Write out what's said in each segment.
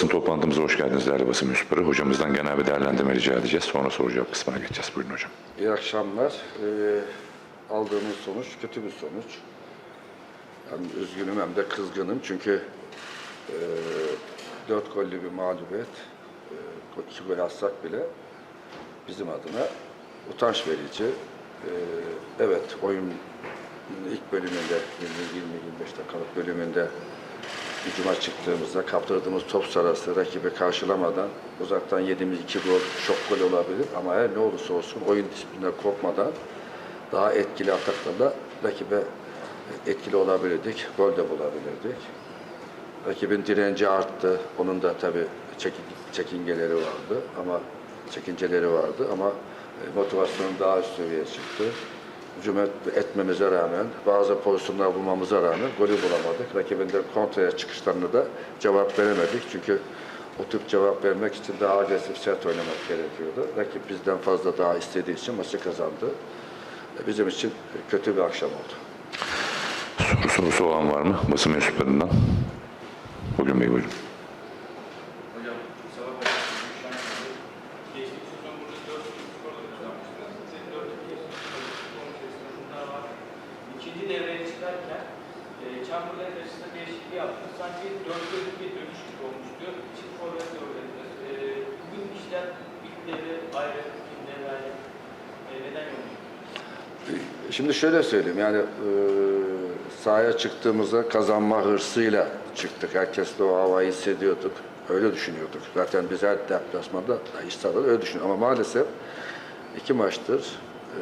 basın toplantımıza hoş geldiniz değerli basın mensupları. Hocamızdan genel bir değerlendirme rica edeceğiz. Sonra soru cevap kısmına geçeceğiz. Buyurun hocam. İyi akşamlar. Ee, aldığımız sonuç kötü bir sonuç. Hem üzgünüm hem de kızgınım çünkü e, dört gollü bir mağlubiyet, e, iki gol atsak bile bizim adına utanç verici. E, evet oyun ilk bölümünde 20-25 dakikalık bölümünde hücuma çıktığımızda kaptırdığımız top sarası rakibi karşılamadan uzaktan yediğimiz iki gol şok gol olabilir ama her ne olursa olsun oyun disiplinden kopmadan daha etkili ataklarla rakibe etkili olabilirdik, gol de bulabilirdik. Rakibin direnci arttı. Onun da tabii çekin, çekingeleri vardı ama çekinceleri vardı ama e, motivasyonu daha üst seviyeye çıktı. Hücum et- etmemize rağmen, bazı pozisyonlar bulmamıza rağmen golü bulamadık. Rakibin de kontraya çıkışlarını da cevap veremedik. Çünkü o tip cevap vermek için daha agresif sert oynamak gerekiyordu. Rakip bizden fazla daha istediği için maçı kazandı. E, Bizim için kötü bir akşam oldu. Soru sorusu olan var mı basın mensuplarından? Bugün Bey buyurun. İkinci devreye çıkarken e, Chamberlain karşısında değişikliği yaptınız. Sanki 4 4 bir dönüş gibi olmuştu. Çift forvet oynadınız. E, bugün işler ilk devre ayrı, ikinci devre ayrı. E, neden yok? Şimdi şöyle söyleyeyim yani e, sahaya çıktığımızda kazanma hırsıyla çıktık. Herkes de o havayı hissediyorduk. Öyle düşünüyorduk. Zaten biz her deplasmanda da iş sahada öyle düşünüyoruz. Ama maalesef iki maçtır e,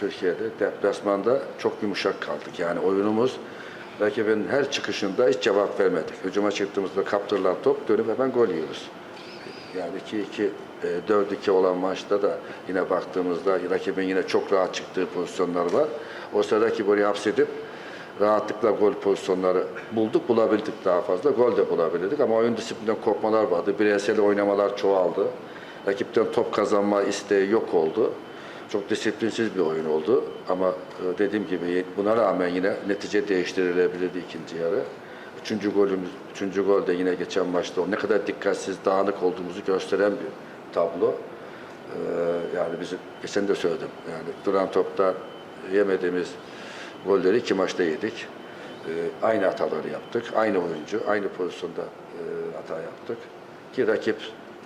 Türkiye'de deplasmanda çok yumuşak kaldık. Yani oyunumuz rakibin her çıkışında hiç cevap vermedik. Hücuma çıktığımızda kaptırılan top dönüp hemen gol yiyoruz. Yani 2-2, e, 4-2 olan maçta da yine baktığımızda rakibin yine çok rahat çıktığı pozisyonlar var. O sırada rakibi oraya hapsedip rahatlıkla gol pozisyonları bulduk, bulabildik daha fazla. Gol de bulabilirdik ama oyun disiplinden kopmalar vardı. Bireysel oynamalar çoğaldı. Rakipten top kazanma isteği yok oldu. Çok disiplinsiz bir oyun oldu ama e, dediğim gibi buna rağmen yine netice değiştirilebilirdi ikinci yarı. Üçüncü golümüz, üçüncü gol de yine geçen maçta o ne kadar dikkatsiz, dağınık olduğumuzu gösteren bir tablo. Ee, yani bizim, geçen de söyledim, yani duran topta yemediğimiz golleri iki maçta yedik. Ee, aynı hataları yaptık, aynı oyuncu, aynı pozisyonda e, hata yaptık. Ki rakip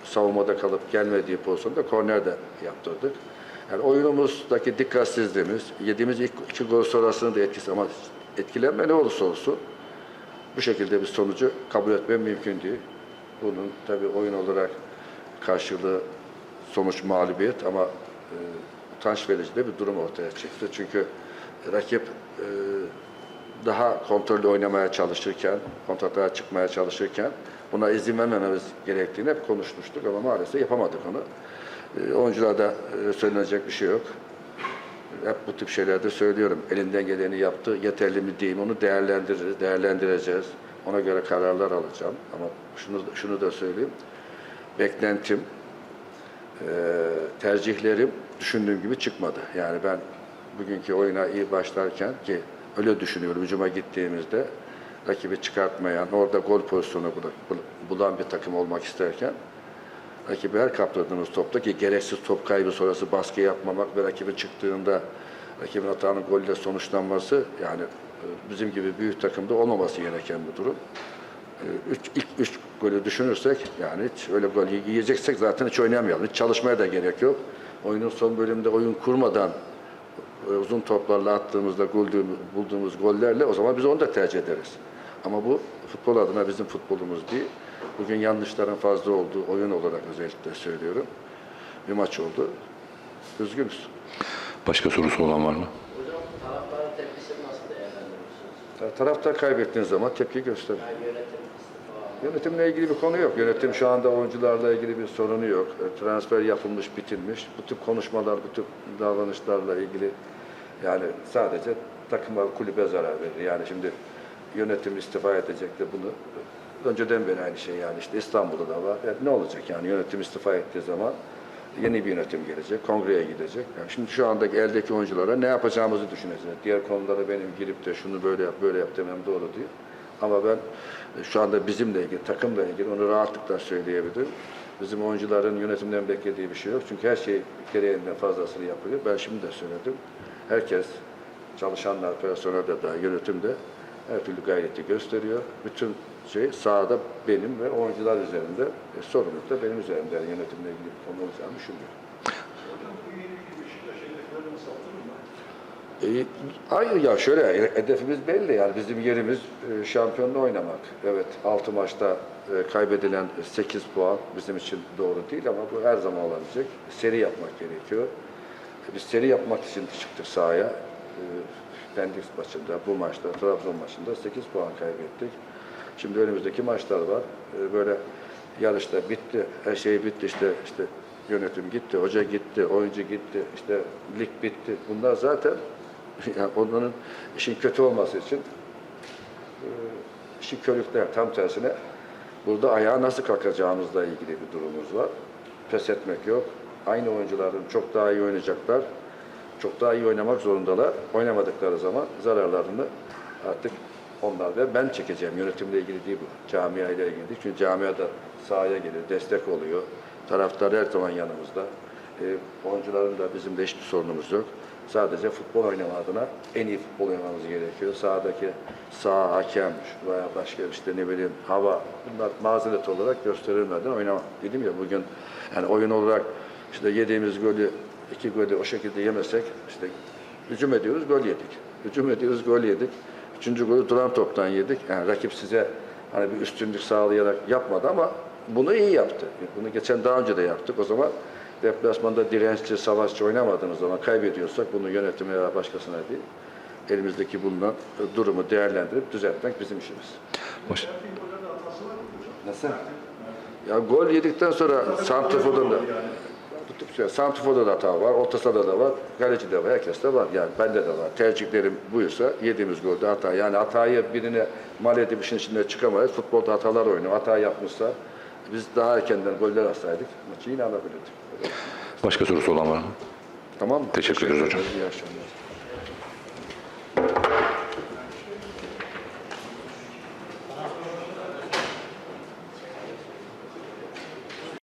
savunmada kalıp gelmediği pozisyonda korner de yaptırdık. Yani oyunumuzdaki dikkatsizliğimiz, yediğimiz ilk iki gol sonrasının da etkisi ama etkilenme ne olursa olsun bu şekilde bir sonucu kabul etmem mümkün değil. Bunun tabii oyun olarak karşılığı sonuç mağlubiyet ama e, utanç verici de bir durum ortaya çıktı. Çünkü rakip e, daha kontrollü oynamaya çalışırken, kontratağa çıkmaya çalışırken buna izin vermememiz gerektiğini hep konuşmuştuk ama maalesef yapamadık onu. E, oyuncularda e, söylenecek bir şey yok. Hep bu tip şeylerde söylüyorum. Elinden geleni yaptı. Yeterli mi değil mi onu değerlendiririz, değerlendireceğiz. Ona göre kararlar alacağım. Ama şunu şunu da söyleyeyim. Beklentim, eee, tercihlerim düşündüğüm gibi çıkmadı. Yani ben bugünkü oyuna iyi başlarken ki öyle düşünüyorum. Hücuma gittiğimizde rakibi çıkartmayan, orada gol pozisyonu bul- bul- bulan bir takım olmak isterken rakibi her kaptırdığımız topta ki gereksiz top kaybı sonrası baskı yapmamak ve rakibin çıktığında rakibin hatanın golle sonuçlanması yani e, bizim gibi büyük takımda olmaması gereken bir durum. E, Üç, ilk üç golü düşünürsek yani hiç öyle gol yiyeceksek zaten hiç oynayamayalım. Hiç çalışmaya da gerek yok. Oyunun son bölümünde oyun kurmadan e, uzun toplarla attığımızda bulduğumuz gollerle o zaman biz onu da tercih ederiz. Ama bu futbol adına bizim futbolumuz değil. Bugün yanlışların fazla olduğu oyun olarak özellikle söylüyorum. Bir maç oldu. Üzgünüz. Başka sorusu olan var mı? Hocam taraftarın tepkisini nasıl değerlendiriyorsunuz? Ta- Taraftar kaybettiğin zaman tepki gösterir. Yani yönetim istifa Yönetimle ilgili bir konu yok. Yönetim şu anda oyuncularla ilgili bir sorunu yok. E, Transfer yapılmış, bitilmiş. Bu tip konuşmalar, bu tip davranışlarla ilgili yani sadece takıma, kulübe zarar verir. Yani şimdi yönetim istifa edecek de bunu önceden beri aynı şey yani işte İstanbul'da da var. Yani ne olacak yani yönetim istifa ettiği zaman yeni bir yönetim gelecek, kongreye gidecek. Yani şimdi şu andaki eldeki oyunculara ne yapacağımızı düşüneceğiz. Diğer konulara benim girip de şunu böyle yap, böyle yap demem doğru değil. Ama ben e, şu anda bizimle ilgili, takımla ilgili onu rahatlıkla söyleyebilirim. Bizim oyuncuların yönetimden beklediği bir şey yok. Çünkü her şey gereğinden fazlasını yapıyor. Ben şimdi de söyledim. Herkes, çalışanlar, personel de dahil yönetimde her türlü gayreti gösteriyor. Bütün şey sahada benim ve oyuncular üzerinde. E, sorumluluk da benim üzerimde. Yani yönetimle ilgili bir konu olacağını düşünmüyorum. E, hayır ya şöyle e, hedefimiz belli yani bizim yerimiz e, şampiyonla oynamak. Evet 6 maçta e, kaybedilen 8 puan bizim için doğru değil ama bu her zaman olabilecek. Seri yapmak gerekiyor. E, Biz seri yapmak için çıktık sahaya. E, Pendik maçında, bu maçta, Trabzon maçında 8 puan kaybettik. Şimdi önümüzdeki maçlar var. E, Böyle yarışta bitti, her şey bitti işte işte yönetim gitti, hoca gitti, oyuncu gitti, işte lig bitti. Bunlar zaten yani onların işin kötü olması için e, işin körükler tam tersine burada ayağa nasıl kalkacağımızla ilgili bir durumumuz var. Pes etmek yok. Aynı oyuncuların çok daha iyi oynayacaklar. Çok daha iyi oynamak zorundalar. Oynamadıkları zaman zararlarını artık onlar ve ben çekeceğim. Yönetimle ilgili değil bu. Camia ile ilgili değil. Çünkü camia da sahaya gelir, destek oluyor. Taraftar her zaman yanımızda. E, oyuncuların da bizim de hiçbir sorunumuz yok. Sadece futbol oynama adına en iyi futbol oynamamız gerekiyor. Sahadaki sağ hakem veya başka işte ne bileyim hava bunlar mazeret olarak gösterilmeden oynamak. Dedim ya bugün yani oyun olarak işte yediğimiz golü iki golü o şekilde yemesek işte hücum ediyoruz gol yedik. Hücum ediyoruz gol yedik. Üçüncü golü duran toptan yedik. Yani rakip size hani bir üstünlük sağlayarak yapmadı ama bunu iyi yaptı. Bunu geçen daha önce de yaptık. O zaman deplasmanda dirençli, savaşçı oynamadığımız zaman kaybediyorsak bunu yönetime veya başkasına değil, elimizdeki bulunan durumu değerlendirip düzeltmek bizim işimiz. Baş- Nasıl? Ya gol yedikten sonra Santrfor'da da tuttukça Santrfor'da da hata var, orta sahada da var, kaleci de var, herkes de var. Yani bende de var. Tercihlerim buysa yediğimiz golde hata. Yani hatayı birine mal edip işin içinde çıkamayız. Futbolda hatalar oynuyor. Hata yapmışsa biz daha erkenden goller atsaydık maçı yine alabilirdik. Başka sorusu olan var mı? Tamam mı? Teşekkür ederiz hocam. İyi akşamlar.